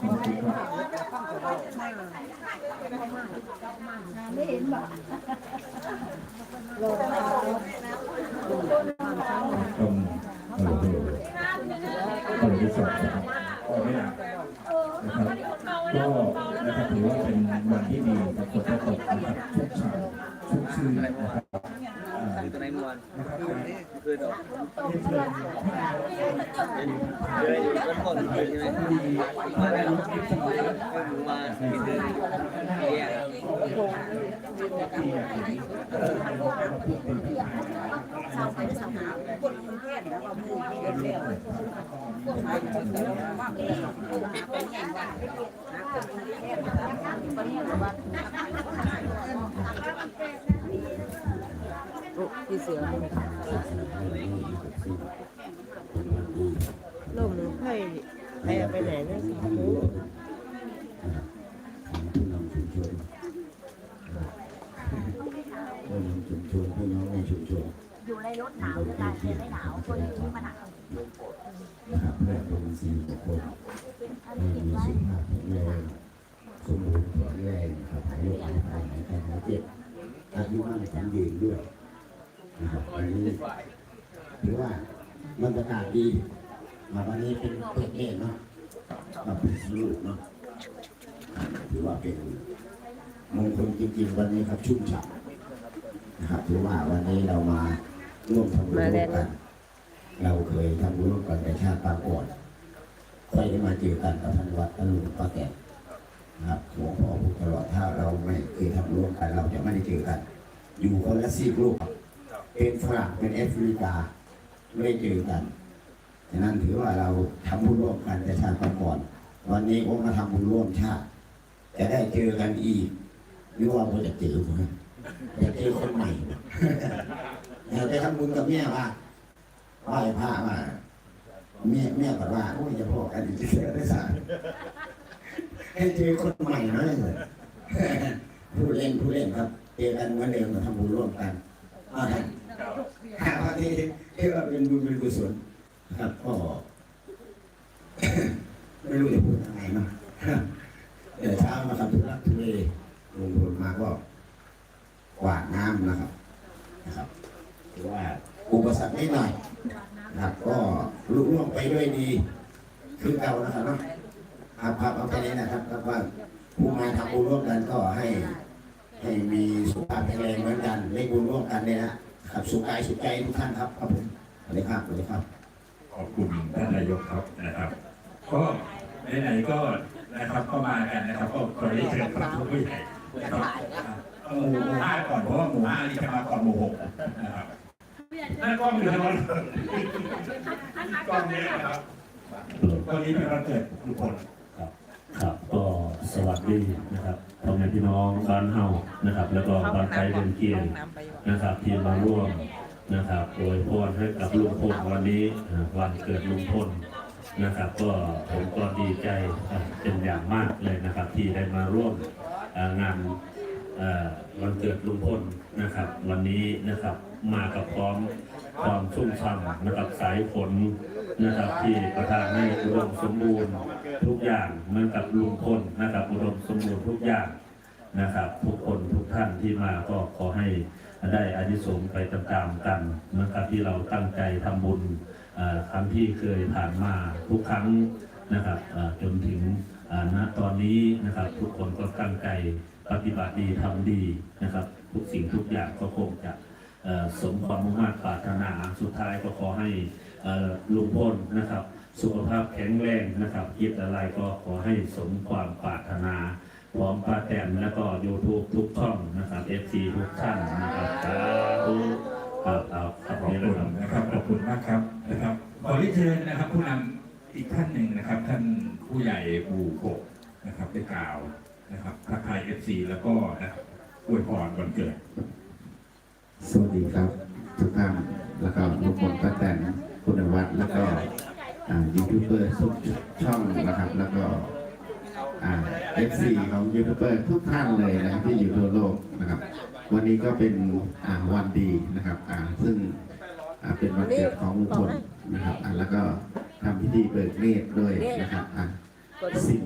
ขอบคุณครับไม่เห็นบอกต้องเออเออเออที่สองนะครับก็ไม่หนักนะครับก็นะครับถือว่าเป็นวันที่ดีกับคนตกนะครับทุกฉากทุกชื่อนะครับอ่าตัวไหนมวนนะครับ คือ พี่เสือลมหรือไพ่ไพ่ไปไหนนี่ยสาธุผู้นำชุมชนผู้นำชุมชนพี่น้องในชุมชนอยู่ในรถหนาวหรือการเดินไม่หนาวคนที่มาหนาวนะครับเพื่เป็นสิ่คคลให้มีสุขภาพแข็งแรงสมบูรณ์แข็งแรงครับหายโรคหายภัยหายการหายเจ็บอายุมั่นขวัญยืนด้วย นะครับวันนี้ถือว่าบรรยากาศดีมาวันนี้เป็นเปิดเทศเนาะมาเป็นลูกเนาะถือว่าเป็นมงคลจริงๆวันนี้ครับชุ่มฉ่ำนะครับถือว่าวันนี้เรามาร่วมทำบุญร่วมกัน เราเคยทำบุญร่วมกันในชาติปางก่อนค่อยได้มาเจอกันกับท่านวัดท่านหลวงป้าแก่นะครับหลวงพ่อพูดตลอดถ้าเราไม่เคยทำร่วมกัน เราจะไม่ได้เจอกัน อยู่คนละซีกโลก เป็นฝรั่งเป็นแอฟริกาไม่ได้เจอกันฉะนั้นถือว่าเราทำบุญร่วมกันในชาติก่อน วันนี้ผมมาทำบุญร่วมชาติจะได้เจอกันอีกหรือว่าผมจะเจอผมอยากเจอคนใหม่อยาไปทำบุญกับแม่ว่าไหว้พระมาเมียเมียบอกว่าโอ้ยจะพอกันอีกเสียได้สารให้เจอคนใหม่หน่อยเลยผู้เล่นผู้เล่นครับเจอกันเหมือนเดิมมาทำบุญร่วมกันเอาท่าน หาว่าที่ที่ว่าเป็นบุญเป็นกุศลครับก็ไม่รู้จะพูดยังไงเนาะเดี๋ยวเช้ามาทำธุระทุเลลงทุนมาก็กวาดน้ำนะครับนะครับถือว่าอุปสรรคนิดหน่อยนะครับก็ลุล่วงไปด้วยดีคือเก่านะครับเนาะครับครับเอาไปนี้นะครับครับว่าผู้มาทำบุญร่วมกันก็ให้ให้มีสุขภาพแข็งแรงเหมือนกันเล่นบุญร่วมกันเนี่ยนะ ครับสุขกายสุขใจทุกท่านครับครับผมสวัสดีครับสวัสดีครับ ขอบคุณท่านนายกครับนะครับ ก็ไหนๆก็นะครับก็มากันนะครับ ก็ขอเรียนเชิญพระผู้ใหญ่นะครับเอาหมู่ห้าก่อนเพราะว่าหมู่ห้านี่จะมาก่อนหมู่หกนะครับนั่นกล้องอยู่ทางนั้นกล้องนี้นะครับตอนนี้เป็นวันเกิดทุกคนครับครับก็ สวัสดีนะครับพ่อแม่พี่น้องบ้านเฮานะครับ แล้วก็บ้านไทยเดินเกียงนะครับ ที่มาร่วมนะครับโดยพรให้กับลุงพลวันนี้อ่าวันเกิดลุงพลนะครับ ก็ผมก็ดีใจอ่าเป็นอย่างมากเลยนะครับ ที่ได้มาร่วมอ่างานเอ่อ วันเกิดลุงพลนะครับ วันนี้นะครับมากับพร้อมความชุ่มช่ำนะครับสายฝนนะครับที่ประทานให้อุดมสมบูรณ์ทุกอย่างเหมือนกับลุงพลนะครับอุดมสมบูรณ์ทุกอย่างนะครับ ทุกคนทุกท่านที่มาก็ขอให้ได้อานิสงส์ไปตามๆกันเหมือนกับที่เราตั้งใจทำบุญครั้งที่เคยผ่านมาทุกครั้งนะครับจนถึงณตอนนี้นะครับทุกคนก็ตั้งใจ ปฏิบัติดีทำดีนะครับ ทุกสิ่งทุกอย่างก็คงจะสมความมุ่งมั่นปรารถนาสุดท้ายก็ขอให้ลุงพลนะครับ สุขภาพแข็งแรงนะครับคิดอะไรก็ขอให้สมความปรารถนาพร้อมป้าแตนแล้วก็ยูทูบทุกช่องนะครับเอฟซีทุกท่านนะครับสาธุครับเอาครับขอบคุณนะครับขอบคุณมากครับนะครับขอเรียนเชิญนะครับ ผู้นำอีกท่านหนึ่งนะครับ ท่านผู้ใหญ่บูกนะครับได้กล่าวนะครับ ทักทายเอฟซีแล้วก็นะอวยพรวันเกิด สวัสดีครับ ทุกท่านแล้วก็ลุงพลป้าแตนคุณวัฒน์แล้วก็อ่ายูทูบเบอร์ทุกช่องนะครับ แล้วก็เอฟซีของยูทูบเบอร์ทุกท่านเลยนะครับที่อยู่ทั่วโลกนะครับ วันนี้ก็เป็นอ่าวันดีนะครับอ่าซึ่งอ่าเป็นวันเกิดของลุงพลนะครับอ่าแล้วก็ทำพิธีเบิกเนตรด้วยนะครับอ่าสิ่ง